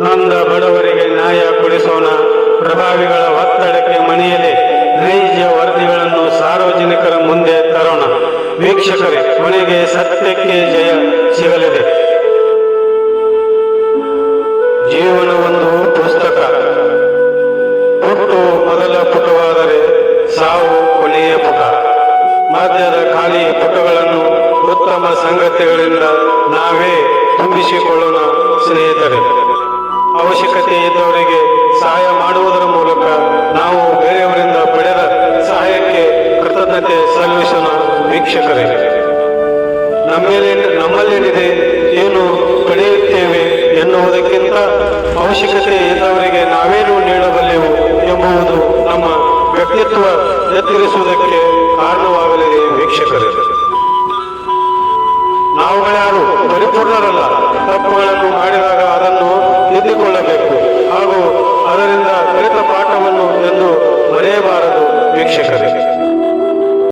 ನೊಂದ ಬಡವರಿಗೆ ನ್ಯಾಯ ಕೊಡಿಸೋಣ. ಪ್ರಭಾವಿಗಳ ಒತ್ತಡಕ್ಕೆ ಮಣಿಯದೆ ನೈಜ ವರದಿಗಳನ್ನು ಸಾರ್ವಜನಿಕರ ಮುಂದೆ ತರೋಣ. ವೀಕ್ಷಕರೇ, ಕೊನೆಗೆ ಸತ್ಯಕ್ಕೆ ಜಯ ಸಿಗಲಿದೆ. ಜೀವನ ಒಂದು ಪುಸ್ತಕ. ಹುಟ್ಟು ಮೊದಲ ಪುಟವಾದರೆ ಸಾವು ಕೊನೆಯ ಪುಟ. ಮಧ್ಯದ ಖಾಲಿ ಪುಟಗಳನ್ನು ಉತ್ತಮ ಸಂಗತಿಗಳಿಂದ ನಾವೇ ತುಂಬಿಸಿಕೊಳ್ಳೋಣ ಸ್ನೇಹಿತರೆ. ಅವಶ್ಯಕತೆ ಇದ್ದವರಿಗೆ ಸಹಾಯ ಮಾಡುವುದರ ಮೂಲಕ ನಾವು ಬೇರೆಯವರಿಂದ ಪಡೆದ ಸಹಾಯಕ್ಕೆ ಕೃತಜ್ಞತೆ ಸಲ್ಲಿಸೋಣ ವೀಕ್ಷಕರೇ. ನಮ್ಮೇಲೆ ನಮ್ಮಲ್ಲೇನಿದೆ, ಏನು ಪಡೆಯುತ್ತೇವೆ ಎನ್ನುವುದಕ್ಕಿಂತ ಅವಶ್ಯಕತೆ ಇದ್ದವರಿಗೆ ನಾವೇನು ನೀಡಬಲ್ಲೆವು ಎಂಬುವುದು ನಮ್ಮ ವ್ಯಕ್ತಿತ್ವ ನಿರ್ಧರಿಸುವುದಕ್ಕೆ ಕಾರಣವಾಗಲಿದೆ ವೀಕ್ಷಕರೇ. ನಾವುಗಳ್ಯಾರು ಪರಿಪೂರ್ಣರಲ್ಲ